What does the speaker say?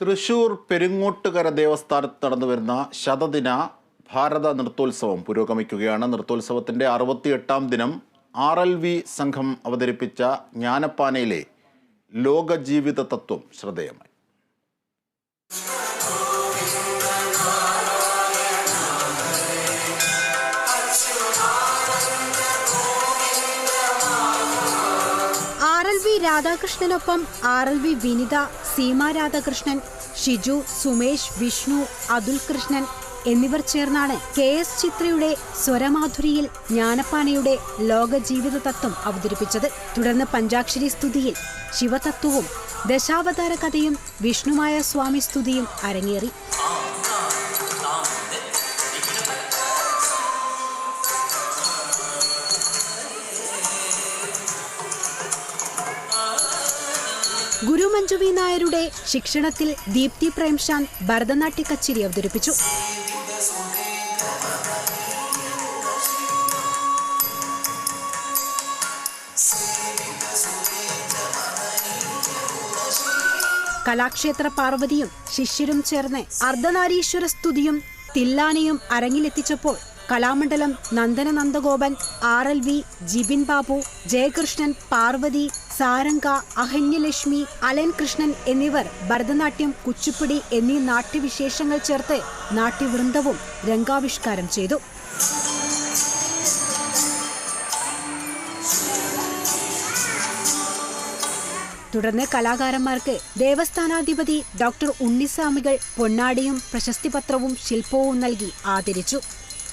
തൃശൂർ പെരുങ്ങോട്ടുകര ദേവസ്ഥാനത്ത് നടന്നു വരുന്ന ശതദിന ഭാരത നൃത്തോത്സവം പുരോഗമിക്കുകയാണ്. നൃത്തോത്സവത്തിന്റെ അറുപത്തിയെട്ടാം ദിനം ആർ എൽ വി സംഘം അവതരിപ്പിച്ച ജ്ഞാനപ്പാനയിലെ ലോകജീവിത തത്വം ശ്രദ്ധേയമായി. രാധാകൃഷ്ണനൊപ്പം R L V Vinitha Seema Radhakrishnan Shiju Sumesh Vishnu Athul Krishnan എന്നിവർ ചേർന്നാണ് കെ എസ് ചിത്രയുടെ സ്വരമാധുരിയിൽ ജ്ഞാനപ്പാനയുടെ ലോകജീവിത തത്വം അവതരിപ്പിച്ചത്. തുടർന്ന് പഞ്ചാക്ഷരി സ്തുതിയിൽ ശിവതത്വവും ദശാവതാര കഥയും വിഷ്ണുമായ സ്വാമി സ്തുതിയും അരങ്ങേറി. ഗുരു മഞ്ജു നായരുടെ ശിക്ഷണത്തിൽ ദീപ്തി പ്രേംശാന്ത് ഭരതനാട്യ കച്ചേരി അവതരിപ്പിച്ചു. കലാക്ഷേത്ര പാർവതിയും ശിഷ്യരും ചേർന്ന് അർദ്ധനാരീശ്വര സ്തുതിയും തില്ലാനയും അരങ്ങിലെത്തിച്ചപ്പോൾ Kalamandalam Nandana Nandagopan R L V Jibin Babu Jayakrishnan Parvathi Saranga Ahanyalakshmi Alan Krishnan എന്നിവർ ഭരതനാട്യം കുച്ചിപ്പുടി എന്നീ നാട്യവിശേഷങ്ങൾ ചേർത്ത് നാട്യവൃന്ദവും രംഗാവിഷ്കാരം ചെയ്തു. തുടർന്ന് കലാകാരന്മാർക്ക് ദേവസ്ഥാനാധിപതി ഡോക്ടർ ഉണ്ണിസ്വാമികൾ പൊന്നാടിയും പ്രശസ്തിപത്രവും ശില്പവും നൽകി ആദരിച്ചു.